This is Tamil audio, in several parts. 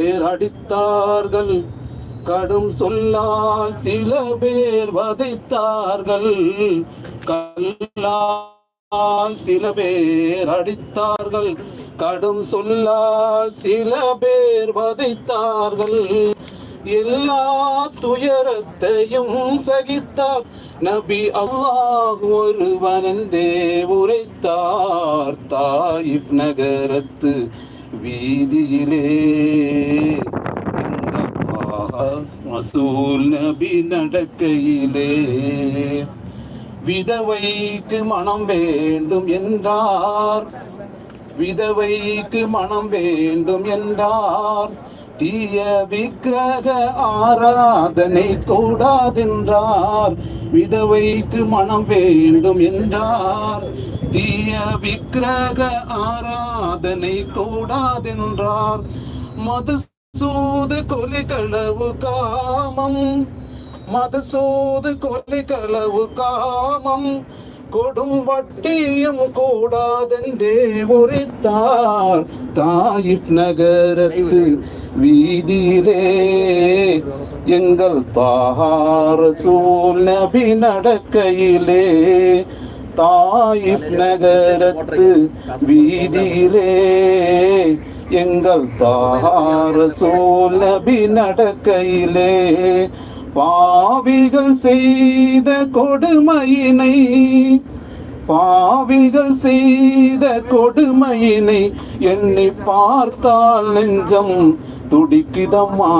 பேர் அடித்தார்கள் கடும் சொல்லால் சில பேர் வதைத்தார்கள். கல்லால் சில பேர் அடித்தார்கள். கடும் சொல்லால் சில பேர் வதைத்தார்கள். எல்லா துயரத்தையும் சகித்தார். நபி அல்லாஹ் ஒருவனந்தே உரைத்தார். தாயிப் நகரத்து வீதியிலே எங்கள் ரசூல் நபி நடக்கையிலே? விதவைக்கு மனம் வேண்டும் என்றார். விதவைக்கு மனம் வேண்டும் என்றார். தீய விக்கிரக ஆராதனை கூடாதென்றார். விதவைக்கு மனம் வேண்டும் என்றார். தீய விக்கிரக ஆராதனை கூடாதென்றார் மதுசூது கொலை களவு காமம். மதுசூது கொலை களவு காமம். கொடும் வட்டியும் கூடாதென்றே உரித்தார் தாயிப் நகரத்து வீதியிலே எங்கள் தாகார சூழ் நபி நடக்கையிலே தாயிப் நகரத்து வீதியிலே எங்கள் தாகார சூழ் நபி நடக்கையிலே பாவிகள் செய்த கொடுமையினை பாவிகள் செய்த கொடுமையினை எண்ணி பார்த்தால் நெஞ்சம் துடிக்குதம்மா.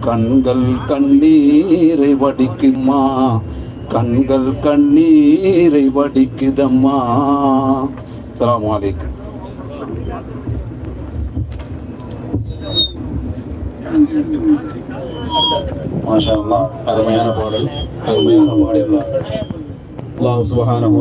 கண்கள் கண்ணீரை வடிக்குமா கண்கள் கண்ணீரை வடிக்குதம்மா. அஸ்ஸலாமு அலைக்கும். மாஷா அருமையான பாடல் அருமையான பாடல். அல்லாஹ் சுபஹானஹு